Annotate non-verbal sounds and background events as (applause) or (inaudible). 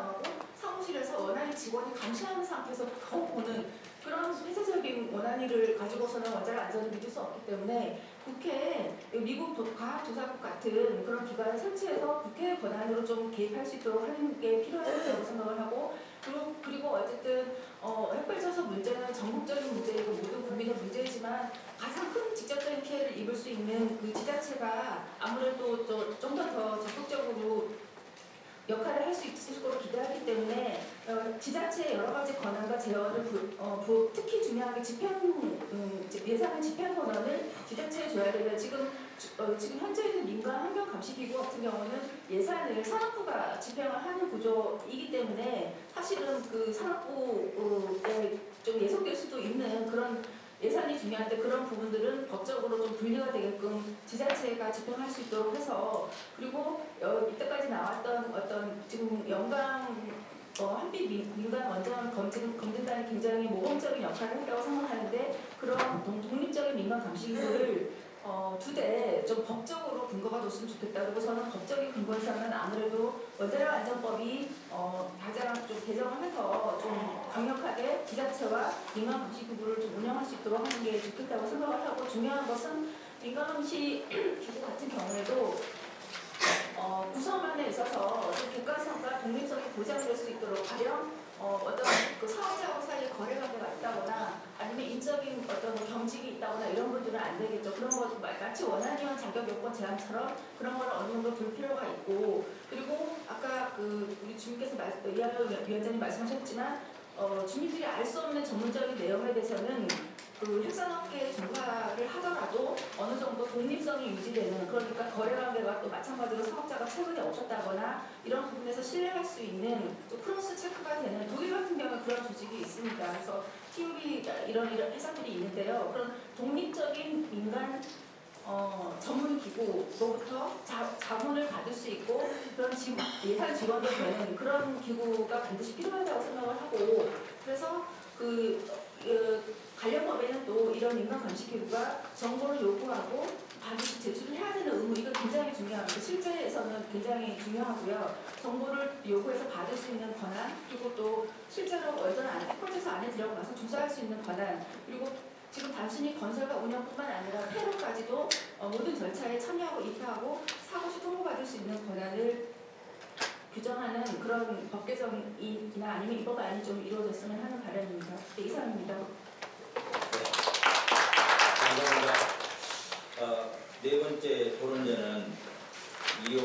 나가고 사무실에서 원안위 직원이 감시하는 상태에서 거울 보는 그런 폐쇄적인 원안위를 가지고서는 원자력 안전을 믿을 수 없기 때문에 국회에 미국 도- 과학조사국 같은 그런 기관을 설치해서 국회 권한으로 좀 개입할 수 있도록 하는 게 필요하다고 생각을 하고 그리고, 그리고 어쨌든 어, 핵발전소 문제는 전국적인 문제이고 모든 국민의 문제이지만 가장 큰 직접적인 피해를 입을 수 있는 그 지자체가 아무래도 좀더더 적극적으로 역할을 할 수 있을 거로 기대하기 때문에 어, 지자체의 여러 가지 권한과 제어를 부, 어, 부- 특히 중요하게 집행 음, 예산의 집행 권한을 지자체에 줘야 되면 지금 주- 어, 지금 현재 있는 민간 환경 감시 기구 같은 경우는 예산을 산업부가 집행을 하는 구조이기 때문에 사실은 그 산업부에 좀 예속될 수도 있는 그런 예산이 중요한데 그런 부분들은 법적으로 좀 분리가 되게끔 지자체가 집행할 수 있도록 해서 그리고 어, 이때까지 나왔던 어떤 지금 영광 어, 한빛 민- 민간 원전 검증 검증단이 굉장히 모범적인 역할을 했다고 생각하는데 그런 동- 독립적인 민간 감시기구를 어, 두대좀 법적으로 근거가 뒀으면 좋겠다. 그리고 저는 법적인 근거에서는 아무래도 원자력 안전법이 어, 가장 좀 개정을 해서 좀 강력하게 지자체와 민간 감시기구를 좀 운영할 수 있도록 하는 게 좋겠다고 생각을 하고 중요한 것은 민간 감시 (clears throat) 기구 같은 경우에도 어, 구성안에 있어서 좀 객관성과 독립성이 보장될 수 있도록 가령 어, 어떤 그 사업자하고 사이에 거래관계가 있다거나 어떤 뭐 경직이 있다거나 이런 분들은 안 되겠죠. 그런 것 마- 마치 원안위원 자격 요건 제한처럼 그런 걸 어느 정도 둘 필요가 있고 그리고 아까 그 우리 주민께서 말, 이하려 위원장님 말씀하셨지만 어, 주민들이 알 수 없는 전문적인 내용에 대해서는 그 핵산업계 종사를 하더라도 어느 정도 독립성이 유지되는 그러니까 거래관계가 또 마찬가지로 사업자가 최근에 없었다거나 이런 부분에서 신뢰할 수 있는 또 크로스 체크가 되는 독일 같은 경우에 그런 조직이 있습니다. 그래서 TUB 이런 이런 회사들이 있는데요. 그런 독립적인 민간 어, 전문 기구로부터 자, 자문을 받을 수 있고 그런 지, 예산 지원도 되는 그런 기구가 반드시 필요하다고 생각을 하고 그래서 그 어, 관련 법에는 또 이런 민간 감시 기구가 정보를 요구하고 반드시 제출을 해야 되는 의무 이거 굉장히 중요합니다. 실제에서는 굉장히 중요하고요. 정보를 요구해서 받을 수 있는 권한 그리고 또 실제로 원전 안에 프로세스 안 수 있는 권한 그리고 지금 단순히 건설과 운영뿐만 아니라 폐로까지도 어, 모든 절차에 참여하고 입회하고 사고시 통보받을 수 있는 권한을 규정하는 그런 법 개정이나 아니면 이 법안이 좀 이루어졌으면 하는 바람입니다. 네, 이상입니다. 어, 네 번째 토론전은 이옥